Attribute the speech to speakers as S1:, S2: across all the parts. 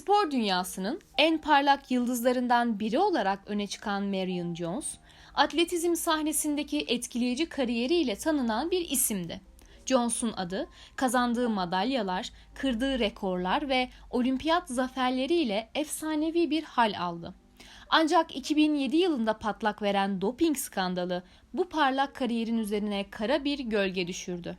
S1: Spor dünyasının en parlak yıldızlarından biri olarak öne çıkan Marion Jones, atletizm sahnesindeki etkileyici kariyeriyle tanınan bir isimdi. Jones'un adı, kazandığı madalyalar, kırdığı rekorlar ve olimpiyat zaferleriyle efsanevi bir hal aldı. Ancak 2007 yılında patlak veren doping skandalı bu parlak kariyerin üzerine kara bir gölge düşürdü.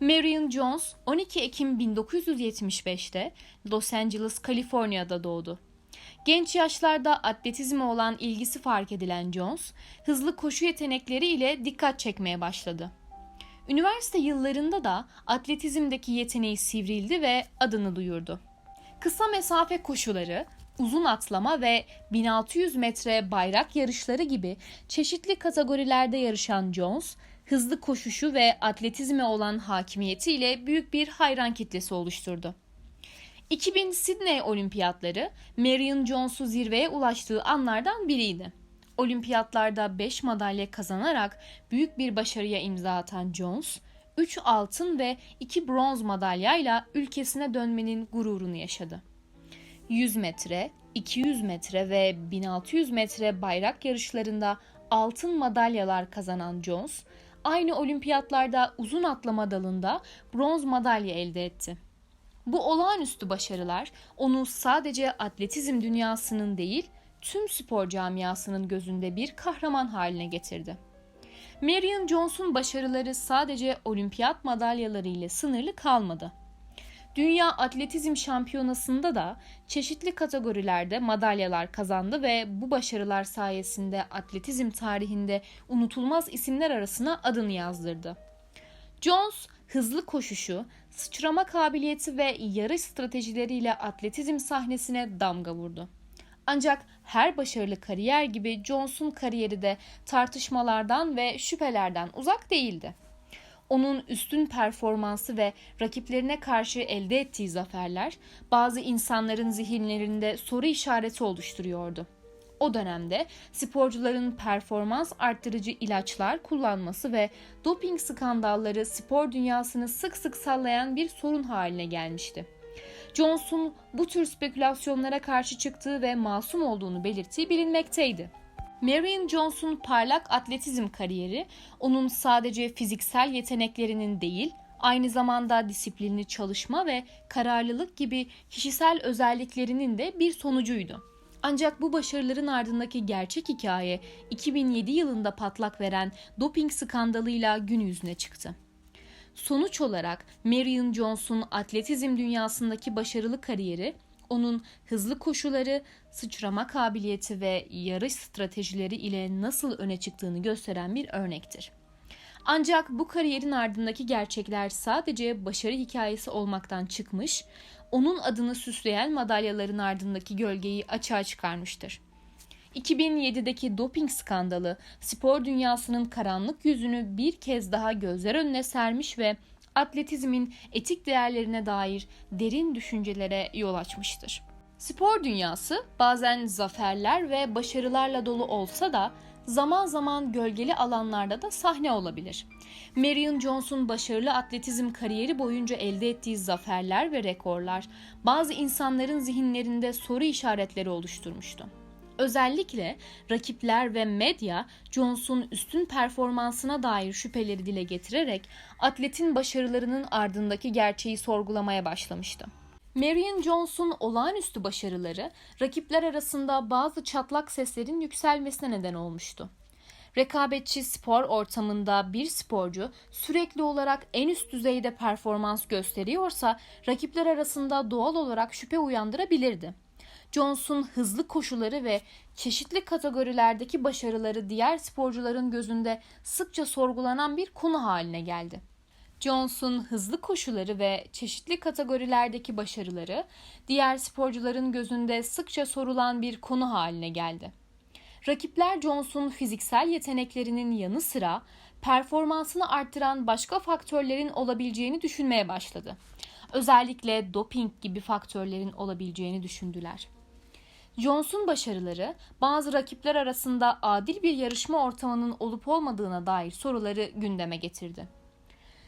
S1: Marion Jones 12 Ekim 1975'te Los Angeles, Kaliforniya'da doğdu. Genç yaşlarda atletizme olan ilgisi fark edilen Jones, hızlı koşu yetenekleriyle dikkat çekmeye başladı. Üniversite yıllarında da atletizmdeki yeteneği sivrildi ve adını duyurdu. Kısa mesafe koşuları, uzun atlama ve 1600 metre bayrak yarışları gibi çeşitli kategorilerde yarışan Jones, hızlı koşuşu ve atletizme olan hakimiyetiyle büyük bir hayran kitlesi oluşturdu. 2000 Sydney Olimpiyatları Marion Jones'u zirveye ulaştığı anlardan biriydi. Olimpiyatlarda 5 madalya kazanarak büyük bir başarıya imza atan Jones, 3 altın ve 2 bronz madalyayla ülkesine dönmenin gururunu yaşadı. 100 metre, 200 metre ve 1600 metre bayrak yarışlarında altın madalyalar kazanan Jones, aynı olimpiyatlarda uzun atlama dalında bronz madalya elde etti. Bu olağanüstü başarılar onu sadece atletizm dünyasının değil, tüm spor camiasının gözünde bir kahraman haline getirdi. Marion Jones'un başarıları sadece olimpiyat madalyaları ile sınırlı kalmadı. Dünya Atletizm Şampiyonası'nda da çeşitli kategorilerde madalyalar kazandı ve bu başarılar sayesinde atletizm tarihinde unutulmaz isimler arasına adını yazdırdı. Jones hızlı koşuşu, sıçrama kabiliyeti ve yarış stratejileriyle atletizm sahnesine damga vurdu. Ancak her başarılı kariyer gibi Jones'un kariyeri de tartışmalardan ve şüphelerden uzak değildi. Onun üstün performansı ve rakiplerine karşı elde ettiği zaferler bazı insanların zihinlerinde soru işareti oluşturuyordu. O dönemde sporcuların performans arttırıcı ilaçlar kullanması ve doping skandalları spor dünyasını sık sık sallayan bir sorun haline gelmişti. Johnson bu tür spekülasyonlara karşı çıktığı ve masum olduğunu belirttiği bilinmekteydi. Marion Jones'un parlak atletizm kariyeri onun sadece fiziksel yeteneklerinin değil, aynı zamanda disiplinli çalışma ve kararlılık gibi kişisel özelliklerinin de bir sonucuydu. Ancak bu başarıların ardındaki gerçek hikaye 2007 yılında patlak veren doping skandalıyla gün yüzüne çıktı. Sonuç olarak Marion Jones'un atletizm dünyasındaki başarılı kariyeri onun hızlı koşuları, sıçrama kabiliyeti ve yarış stratejileri ile nasıl öne çıktığını gösteren bir örnektir. Ancak bu kariyerin ardındaki gerçekler sadece başarı hikayesi olmaktan çıkmış, onun adını süsleyen madalyaların ardındaki gölgeyi açığa çıkarmıştır. 2007'deki doping skandalı spor dünyasının karanlık yüzünü bir kez daha gözler önüne sermiş ve atletizmin etik değerlerine dair derin düşüncelere yol açmıştır. Spor dünyası bazen zaferler ve başarılarla dolu olsa da zaman zaman gölgeli alanlarda da sahne olabilir. Marion Jones'un başarılı atletizm kariyeri boyunca elde ettiği zaferler ve rekorlar bazı insanların zihinlerinde soru işaretleri oluşturmuştu. Özellikle rakipler ve medya Jones'un üstün performansına dair şüpheleri dile getirerek atletin başarılarının ardındaki gerçeği sorgulamaya başlamıştı. Marion Jones'un olağanüstü başarıları rakipler arasında bazı çatlak seslerin yükselmesine neden olmuştu. Rekabetçi spor ortamında bir sporcu sürekli olarak en üst düzeyde performans gösteriyorsa rakipler arasında doğal olarak şüphe uyandırabilirdi. Jones'un hızlı koşuları ve çeşitli kategorilerdeki başarıları diğer sporcuların gözünde sıkça sorgulanan bir konu haline geldi. Jones'un hızlı koşuları ve çeşitli kategorilerdeki başarıları diğer sporcuların gözünde sıkça sorulan bir konu haline geldi. Rakipler Jones'un fiziksel yeteneklerinin yanı sıra performansını arttıran başka faktörlerin olabileceğini düşünmeye başladı. Özellikle doping gibi faktörlerin olabileceğini düşündüler. Jones'un başarıları bazı rakipler arasında adil bir yarışma ortamının olup olmadığına dair soruları gündeme getirdi.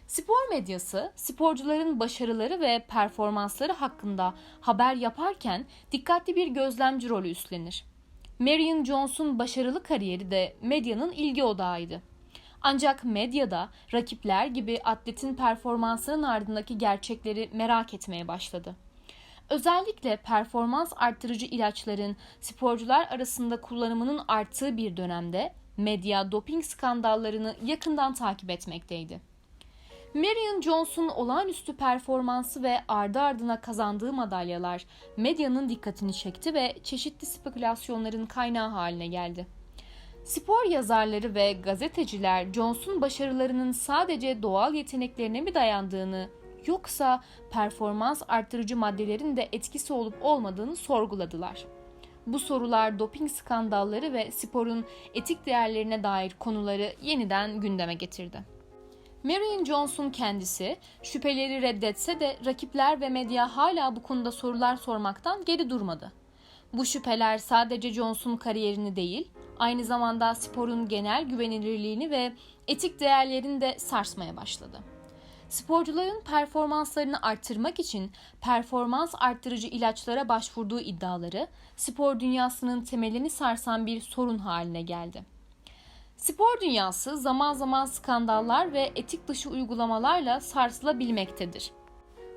S1: Spor medyası sporcuların başarıları ve performansları hakkında haber yaparken dikkatli bir gözlemci rolü üstlenir. Marion Jones'un başarılı kariyeri de medyanın ilgi odağıydı. Ancak medyada rakipler gibi atletin performansının ardındaki gerçekleri merak etmeye başladı. Özellikle performans arttırıcı ilaçların sporcular arasında kullanımının arttığı bir dönemde medya doping skandallarını yakından takip etmekteydi. Marion Jones'un olağanüstü performansı ve ardı ardına kazandığı madalyalar medyanın dikkatini çekti ve çeşitli spekülasyonların kaynağı haline geldi. Spor yazarları ve gazeteciler Jones'un başarılarının sadece doğal yeteneklerine mi dayandığını yoksa performans arttırıcı maddelerin de etkisi olup olmadığını sorguladılar. Bu sorular doping skandalları ve sporun etik değerlerine dair konuları yeniden gündeme getirdi. Marion Jones'un kendisi şüpheleri reddetse de rakipler ve medya hala bu konuda sorular sormaktan geri durmadı. Bu şüpheler sadece Jones'un kariyerini değil, aynı zamanda sporun genel güvenilirliğini ve etik değerlerini de sarsmaya başladı. Sporcuların performanslarını arttırmak için performans arttırıcı ilaçlara başvurduğu iddiaları spor dünyasının temelini sarsan bir sorun haline geldi. Spor dünyası zaman zaman skandallar ve etik dışı uygulamalarla sarsılabilmektedir.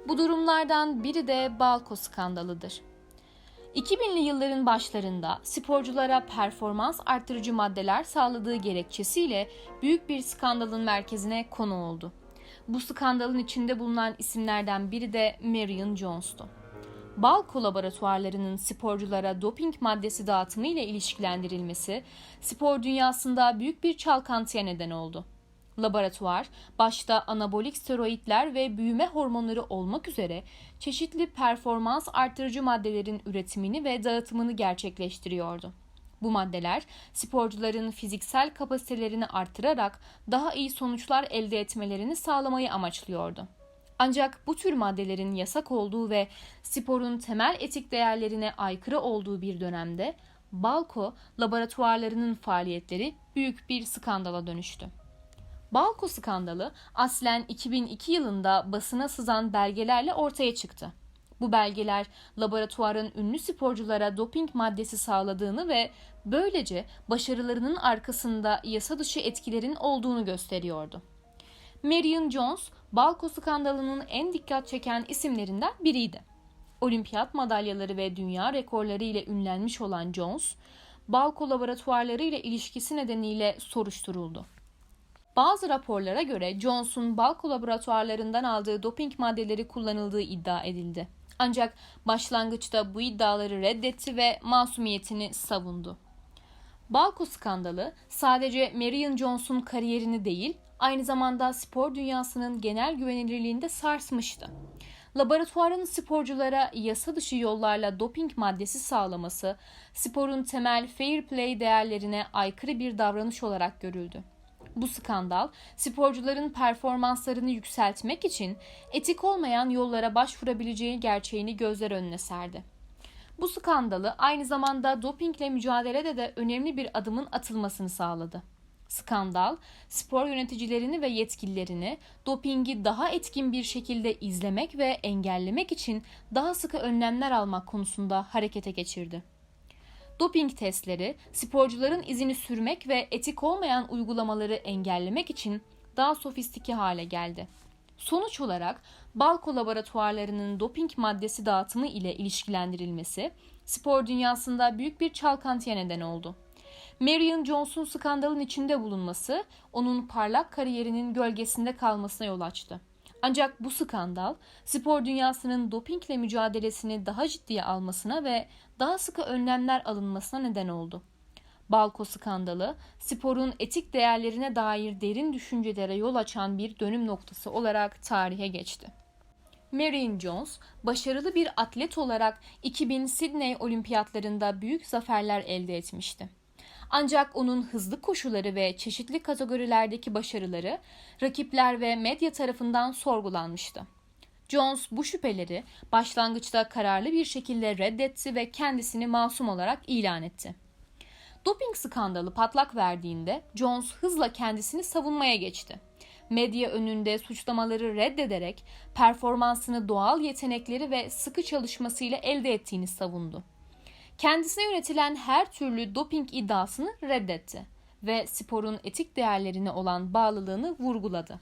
S1: Bu durumlardan biri de Balko skandalıdır. 2000'li yılların başlarında sporculara performans arttırıcı maddeler sağladığı gerekçesiyle büyük bir skandalın merkezine konu oldu. Bu skandalın içinde bulunan isimlerden biri de Marion Jones'tu. Balko laboratuvarlarının sporculara doping maddesi dağıtımı ile ilişkilendirilmesi spor dünyasında büyük bir çalkantıya neden oldu. Laboratuvar başta anabolik steroidler ve büyüme hormonları olmak üzere çeşitli performans artırıcı maddelerin üretimini ve dağıtımını gerçekleştiriyordu. Bu maddeler sporcuların fiziksel kapasitelerini artırarak daha iyi sonuçlar elde etmelerini sağlamayı amaçlıyordu. Ancak bu tür maddelerin yasak olduğu ve sporun temel etik değerlerine aykırı olduğu bir dönemde Balko laboratuvarlarının faaliyetleri büyük bir skandala dönüştü. Balko skandalı aslen 2002 yılında basına sızan belgelerle ortaya çıktı. Bu belgeler laboratuvarın ünlü sporculara doping maddesi sağladığını ve böylece başarılarının arkasında yasa dışı etkilerin olduğunu gösteriyordu. Marion Jones, Balko skandalının en dikkat çeken isimlerinden biriydi. Olimpiyat madalyaları ve dünya rekorları ile ünlenmiş olan Jones, Balko laboratuvarları ile ilişkisi nedeniyle soruşturuldu. Bazı raporlara göre Jones'un Balko laboratuvarlarından aldığı doping maddeleri kullanıldığı iddia edildi. Ancak başlangıçta bu iddiaları reddetti ve masumiyetini savundu. Balko skandalı sadece Marion Jones'un kariyerini değil, aynı zamanda spor dünyasının genel güvenilirliğini de sarsmıştı. Laboratuvarın sporculara yasa dışı yollarla doping maddesi sağlaması, sporun temel fair play değerlerine aykırı bir davranış olarak görüldü. Bu skandal sporcuların performanslarını yükseltmek için etik olmayan yollara başvurabileceği gerçeğini gözler önüne serdi. Bu skandalı aynı zamanda dopingle mücadelede de önemli bir adımın atılmasını sağladı. Skandal, spor yöneticilerini ve yetkililerini dopingi daha etkin bir şekilde izlemek ve engellemek için daha sıkı önlemler almak konusunda harekete geçirdi. Doping testleri sporcuların izini sürmek ve etik olmayan uygulamaları engellemek için daha sofistike hale geldi. Sonuç olarak Balko laboratuvarlarının doping maddesi dağıtımı ile ilişkilendirilmesi spor dünyasında büyük bir çalkantıya neden oldu. Marion Jones'un skandalın içinde bulunması onun parlak kariyerinin gölgesinde kalmasına yol açtı. Ancak bu skandal spor dünyasının dopingle mücadelesini daha ciddiye almasına ve daha sıkı önlemler alınmasına neden oldu. Balko skandalı sporun etik değerlerine dair derin düşüncelere yol açan bir dönüm noktası olarak tarihe geçti. Marion Jones başarılı bir atlet olarak 2000 Sydney Olimpiyatlarında büyük zaferler elde etmişti. Ancak onun hızlı koşuları ve çeşitli kategorilerdeki başarıları rakipler ve medya tarafından sorgulanmıştı. Jones bu şüpheleri başlangıçta kararlı bir şekilde reddetti ve kendisini masum olarak ilan etti. Doping skandalı patlak verdiğinde Jones hızla kendisini savunmaya geçti. medya önünde suçlamaları reddederek performansını doğal yetenekleri ve sıkı çalışmasıyla elde ettiğini savundu. Kendisine yönetilen her türlü doping iddiasını reddetti ve sporun etik değerlerine olan bağlılığını vurguladı.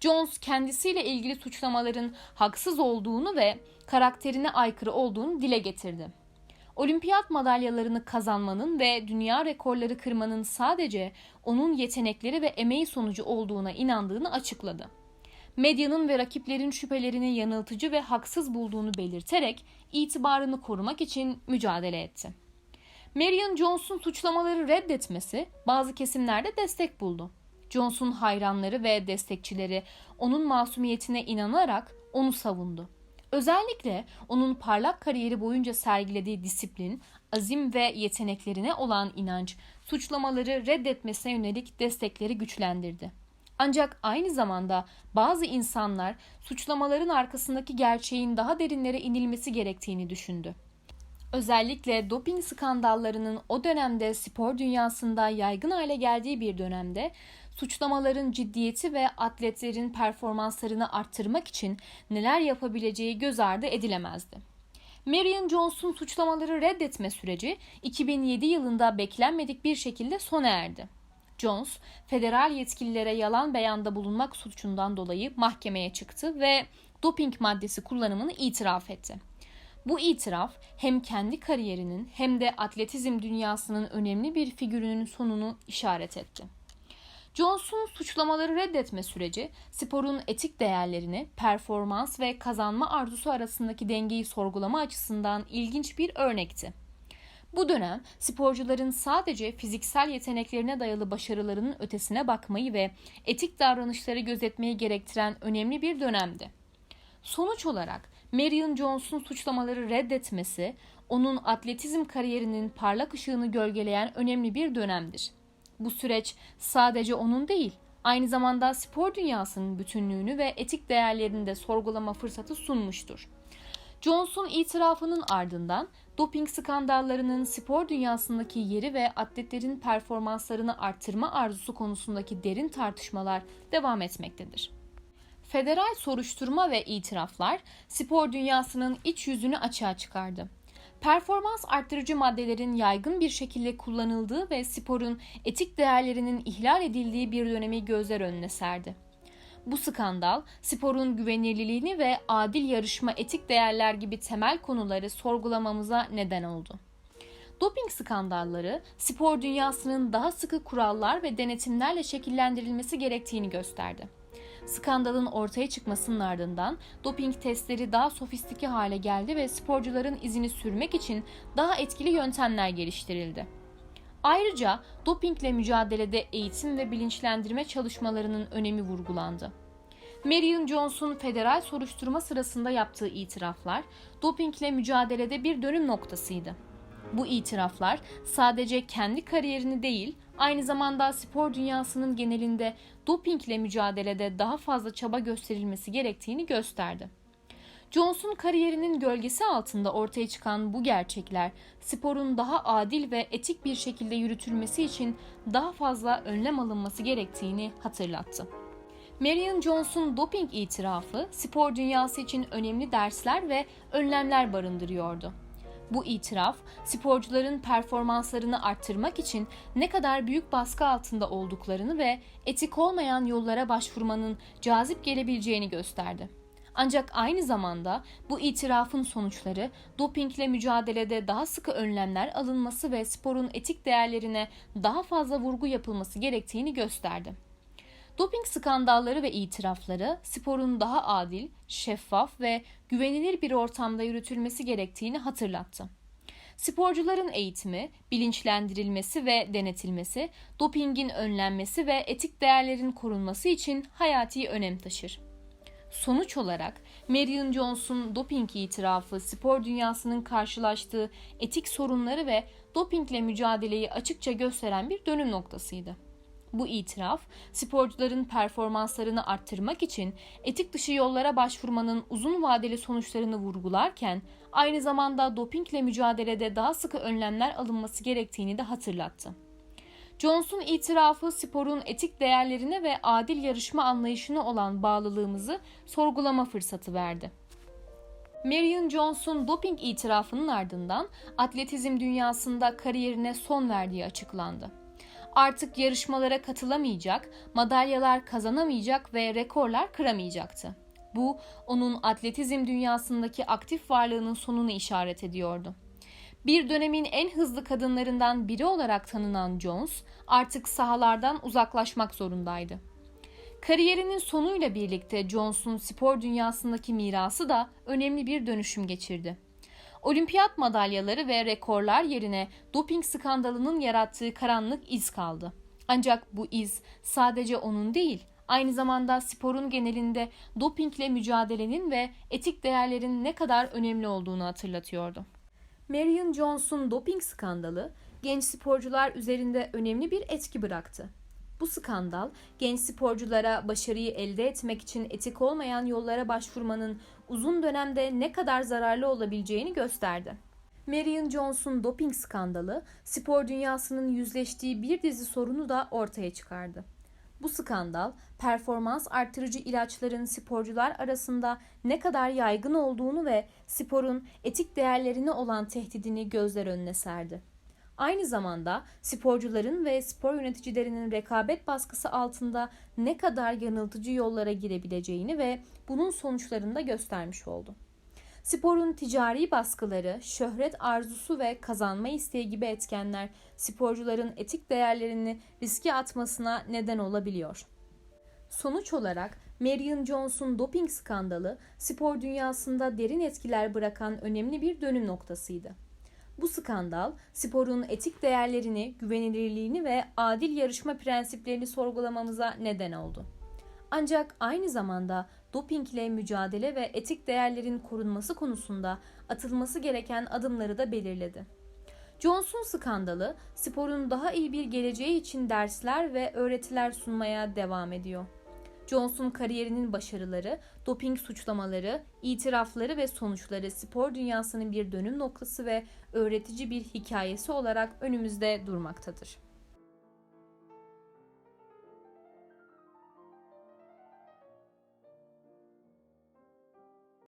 S1: Jones kendisiyle ilgili suçlamaların haksız olduğunu ve karakterine aykırı olduğunu dile getirdi. Olimpiyat madalyalarını kazanmanın ve dünya rekorları kırmanın sadece onun yetenekleri ve emeği sonucu olduğuna inandığını açıkladı. Medyanın ve rakiplerin şüphelerini yanıltıcı ve haksız bulduğunu belirterek itibarını korumak için mücadele etti. Marion Jones'un suçlamaları reddetmesi bazı kesimlerde destek buldu. Jones'un hayranları ve destekçileri onun masumiyetine inanarak onu savundu. Özellikle onun parlak kariyeri boyunca sergilediği disiplin, azim ve yeteneklerine olan inanç, suçlamaları reddetmesine yönelik destekleri güçlendirdi. Ancak aynı zamanda bazı insanlar suçlamaların arkasındaki gerçeğin daha derinlere inilmesi gerektiğini düşündü. Özellikle doping skandallarının o dönemde spor dünyasında yaygın hale geldiği bir dönemde suçlamaların ciddiyeti ve atletlerin performanslarını arttırmak için neler yapabileceği göz ardı edilemezdi. Marion Jones'un suçlamaları reddetme süreci 2007 yılında beklenmedik bir şekilde sona erdi. Jones, federal yetkililere yalan beyanda bulunmak suçundan dolayı mahkemeye çıktı ve doping maddesi kullanımını itiraf etti. Bu itiraf hem kendi kariyerinin hem de atletizm dünyasının önemli bir figürünün sonunu işaret etti. Jones'un suçlamaları reddetme süreci sporun etik değerlerini, performans ve kazanma arzusu arasındaki dengeyi sorgulama açısından ilginç bir örnekti. Bu dönem sporcuların sadece fiziksel yeteneklerine dayalı başarılarının ötesine bakmayı ve etik davranışları gözetmeyi gerektiren önemli bir dönemdi. Sonuç olarak Marion Jones'un suçlamaları reddetmesi onun atletizm kariyerinin parlak ışığını gölgeleyen önemli bir dönemdir. Bu süreç sadece onun değil, aynı zamanda spor dünyasının bütünlüğünü ve etik değerlerini de sorgulama fırsatı sunmuştur. Jones'un itirafının ardından doping skandallarının spor dünyasındaki yeri ve atletlerin performanslarını arttırma arzusu konusundaki derin tartışmalar devam etmektedir. Federal soruşturma ve itiraflar spor dünyasının iç yüzünü açığa çıkardı performans arttırıcı maddelerin yaygın bir şekilde kullanıldığı ve sporun etik değerlerinin ihlal edildiği bir dönemi gözler önüne serdi. Bu skandal sporun güvenilirliğini ve adil yarışma etik değerler gibi temel konuları sorgulamamıza neden oldu. Doping skandalları spor dünyasının daha sıkı kurallar ve denetimlerle şekillendirilmesi gerektiğini gösterdi. Skandalın ortaya çıkmasının ardından doping testleri daha sofistike hale geldi ve sporcuların izini sürmek için daha etkili yöntemler geliştirildi. Ayrıca dopingle mücadelede eğitim ve bilinçlendirme çalışmalarının önemi vurgulandı. Marion Jones'un federal soruşturma sırasında yaptığı itiraflar dopingle mücadelede bir dönüm noktasıydı. Bu itiraflar sadece kendi kariyerini değil, aynı zamanda spor dünyasının genelinde dopingle mücadelede daha fazla çaba gösterilmesi gerektiğini gösterdi. Jones'un kariyerinin gölgesi altında ortaya çıkan bu gerçekler sporun daha adil ve etik bir şekilde yürütülmesi için daha fazla önlem alınması gerektiğini hatırlattı. Marion Jones'un doping itirafı spor dünyası için önemli dersler ve önlemler barındırıyordu. Bu itiraf sporcuların performanslarını arttırmak için ne kadar büyük baskı altında olduklarını ve etik olmayan yollara başvurmanın cazip gelebileceğini gösterdi. Ancak aynı zamanda bu itirafın sonuçları dopingle mücadelede daha sıkı önlemler alınması ve sporun etik değerlerine daha fazla vurgu yapılması gerektiğini gösterdi. Doping skandalları ve itirafları sporun daha adil, şeffaf ve güvenilir bir ortamda yürütülmesi gerektiğini hatırlattı. Sporcuların eğitimi, bilinçlendirilmesi ve denetilmesi, dopingin önlenmesi ve etik değerlerin korunması için hayati önem taşır. Sonuç olarak Marion Jones'un doping itirafı spor dünyasının karşılaştığı etik sorunları ve dopingle mücadeleyi açıkça gösteren bir dönüm noktasıydı. Bu itiraf, sporcuların performanslarını arttırmak için etik dışı yollara başvurmanın uzun vadeli sonuçlarını vurgularken aynı zamanda dopingle mücadelede daha sıkı önlemler alınması gerektiğini de hatırlattı. Jones'un itirafı sporun etik değerlerine ve adil yarışma anlayışına olan bağlılığımızı sorgulama fırsatı verdi. Marion Jones'un doping itirafının ardından atletizm dünyasında kariyerine son verdiği açıklandı. Artık yarışmalara katılamayacak, madalyalar kazanamayacak ve rekorlar kıramayacaktı. Bu onun atletizm dünyasındaki aktif varlığının sonunu işaret ediyordu. Bir dönemin en hızlı kadınlarından biri olarak tanınan Jones artık sahalardan uzaklaşmak zorundaydı. Kariyerinin sonuyla birlikte Jones'un spor dünyasındaki mirası da önemli bir dönüşüm geçirdi. Olimpiyat madalyaları ve rekorlar yerine doping skandalının yarattığı karanlık iz kaldı. Ancak bu iz sadece onun değil, aynı zamanda sporun genelinde dopingle mücadelenin ve etik değerlerin ne kadar önemli olduğunu hatırlatıyordu. Marion Jones'un doping skandalı genç sporcular üzerinde önemli bir etki bıraktı. Bu skandal genç sporculara başarıyı elde etmek için etik olmayan yollara başvurmanın uzun dönemde ne kadar zararlı olabileceğini gösterdi. Marion Jones'un doping skandalı spor dünyasının yüzleştiği bir dizi sorunu da ortaya çıkardı. Bu skandal performans artırıcı ilaçların sporcular arasında ne kadar yaygın olduğunu ve sporun etik değerlerine olan tehdidini gözler önüne serdi. Aynı zamanda sporcuların ve spor yöneticilerinin rekabet baskısı altında ne kadar yanıltıcı yollara girebileceğini ve bunun sonuçlarını da göstermiş oldu. Sporun ticari baskıları, şöhret arzusu ve kazanma isteği gibi etkenler sporcuların etik değerlerini riske atmasına neden olabiliyor. Sonuç olarak Marion Jones'un doping skandalı spor dünyasında derin etkiler bırakan önemli bir dönüm noktasıydı. Bu skandal sporun etik değerlerini, güvenilirliğini ve adil yarışma prensiplerini sorgulamamıza neden oldu. Ancak aynı zamanda dopingle mücadele ve etik değerlerin korunması konusunda atılması gereken adımları da belirledi. Johnson skandalı sporun daha iyi bir geleceği için dersler ve öğretiler sunmaya devam ediyor. Johnson kariyerinin başarıları, doping suçlamaları, itirafları ve sonuçları spor dünyasının bir dönüm noktası ve öğretici bir hikayesi olarak önümüzde durmaktadır.